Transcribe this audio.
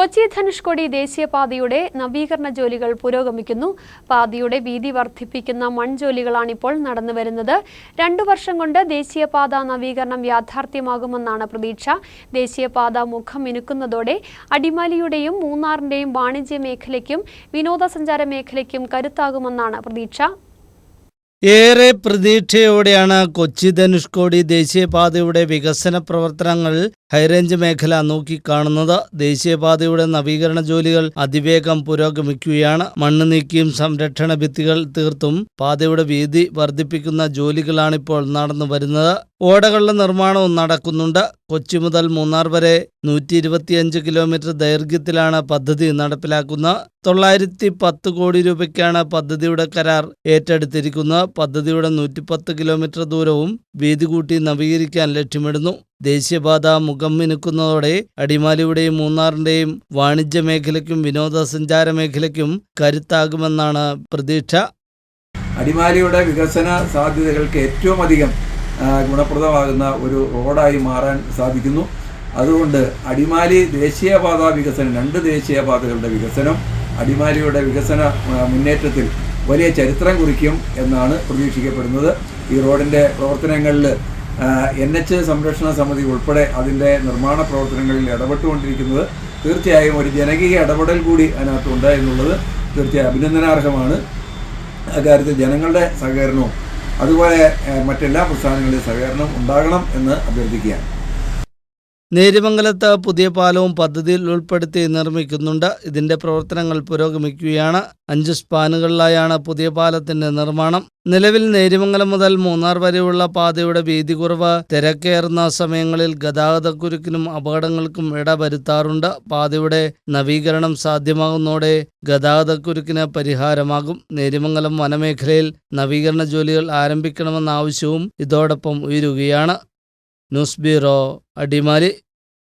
കൊച്ചി ധനുഷ്കോടി ദേശീയപാതയുടെ നവീകരണ ജോലികൾ പുരോഗമിക്കുന്നു. പാതയുടെ വീതി വർദ്ധിപ്പിക്കുന്ന മൺജോലികളാണിപ്പോൾ നടന്നുവരുന്നത്. രണ്ടു വർഷം കൊണ്ട് ദേശീയപാത നവീകരണം യാഥാർത്ഥ്യമാകുമെന്നാണ് പ്രതീക്ഷ. ദേശീയപാത മുഖം മിനുക്കുന്നതോടെ അടിമാലിയുടെയും മൂന്നാറിന്റെയും വാണിജ്യ മേഖലയ്ക്കും വിനോദസഞ്ചാര മേഖലയ്ക്കും കരുത്താകുമെന്നാണ് പ്രതീക്ഷ. ഏറെ പ്രതീക്ഷയോടെയാണ് കൊച്ചി ധനുഷ്കോടി ദേശീയപാതയുടെ വികസന പ്രവർത്തനങ്ങൾ ഹൈറേഞ്ച് മേഖല നോക്കിക്കാണുന്നത്. ദേശീയപാതയുടെ നവീകരണ ജോലികൾ അതിവേഗം പുരോഗമിക്കുകയാണ്. മണ്ണ് നീക്കിയും സംരക്ഷണ ഭിത്തികൾ തീർത്തും പാതയുടെ വീതി വർദ്ധിപ്പിക്കുന്ന ജോലികളാണിപ്പോൾ നടന്നു വരുന്നത് ഓടകളുടെ നിർമ്മാണവും നടക്കുന്നുണ്ട്. കൊച്ചി മുതൽ മൂന്നാർ വരെ നൂറ്റി ഇരുപത്തിയഞ്ച് കിലോമീറ്റർ ദൈർഘ്യത്തിലാണ് പദ്ധതി നടപ്പിലാക്കുന്നത്. തൊള്ളായിരത്തി പത്ത് കോടി രൂപയ്ക്കാണ് പദ്ധതിയുടെ കരാർ ഏറ്റെടുത്തിരിക്കുന്നത്. പദ്ധതിയുടെ നൂറ്റിപ്പത്ത് കിലോമീറ്റർ ദൂരവും വീതി കൂട്ടി നവീകരിക്കാൻ ലക്ഷ്യമിടുന്നു. ദേശീയപാത മുഖം മിനുക്കുന്നതോടെ അടിമാലിയുടെയും മൂന്നാറിന്റെയും വാണിജ്യ മേഖലയ്ക്കും വിനോദസഞ്ചാര മേഖലയ്ക്കും കരുത്താകുമെന്നാണ് പ്രതീക്ഷ. അടിമാലിയുടെ വികസന സാധ്യതകൾക്ക് ഏറ്റവും അധികം ഗുണപ്രദമാകുന്ന ഒരു റോഡായി മാറാൻ സാധിക്കുന്നു. അതുകൊണ്ട് അടിമാലി ദേശീയപാത വികസനം രണ്ട് ദേശീയപാതകളുടെ വികസനം അടിമാലിയുടെ വികസന മുന്നേറ്റത്തിൽ വലിയ ചരിത്രം കുറിക്കും എന്നാണ് പ്രതീക്ഷിക്കപ്പെടുന്നത്. ഈ റോഡിന്റെ പ്രവർത്തനങ്ങളിൽ എൻ എച്ച് സംരക്ഷണ സമിതി ഉൾപ്പെടെ അതിന്റെ നിർമ്മാണ പ്രവർത്തനങ്ങളിൽ ഇടപെട്ടുകൊണ്ടിരിക്കുന്നത് തീർച്ചയായും ഒരു ജനകീയ ഇടപെടൽ കൂടി അതിനകത്തുണ്ട് എന്നുള്ളത് തീർച്ചയായും അഭിനന്ദനാർഹമാണ്. അക്കാര്യത്തിൽ ജനങ്ങളുടെ സഹകരണവും അതുപോലെ മറ്റെല്ലാ പ്രസ്ഥാനങ്ങളുടെയും സഹകരണം ഉണ്ടാകണം എന്ന് അഭ്യർത്ഥിക്കുകയാണ്. നേരിമംഗലത്ത് പുതിയ പാലവും പദ്ധതിയിൽ ഉൾപ്പെടുത്തി നിർമ്മിക്കുന്നുണ്ട്. ഇതിന്റെ പ്രവർത്തനങ്ങൾ പുരോഗമിക്കുകയാണ്. അഞ്ച് സ്പാനുകളിലായാണ് പുതിയ പാലത്തിന്റെ നിർമ്മാണം. നിലവിൽ നേരിമംഗലം മുതൽ മൂന്നാർ വരെയുള്ള പാതയുടെ വീതി കുറവ് തിരക്കേറുന്ന സമയങ്ങളിൽ ഗതാഗതക്കുരുക്കിനും അപകടങ്ങൾക്കും ഇടവരുത്താറുണ്ട്. പാതയുടെ നവീകരണം സാധ്യമാകുന്നതോടെ ഗതാഗതക്കുരുക്കിന് പരിഹാരമാകും. നേരിമംഗലം വനമേഖലയിൽ നവീകരണ ജോലികൾ ആരംഭിക്കണമെന്ന ആവശ്യവും ഇതോടൊപ്പം ഉയരുകയാണ്. News bureau Adimali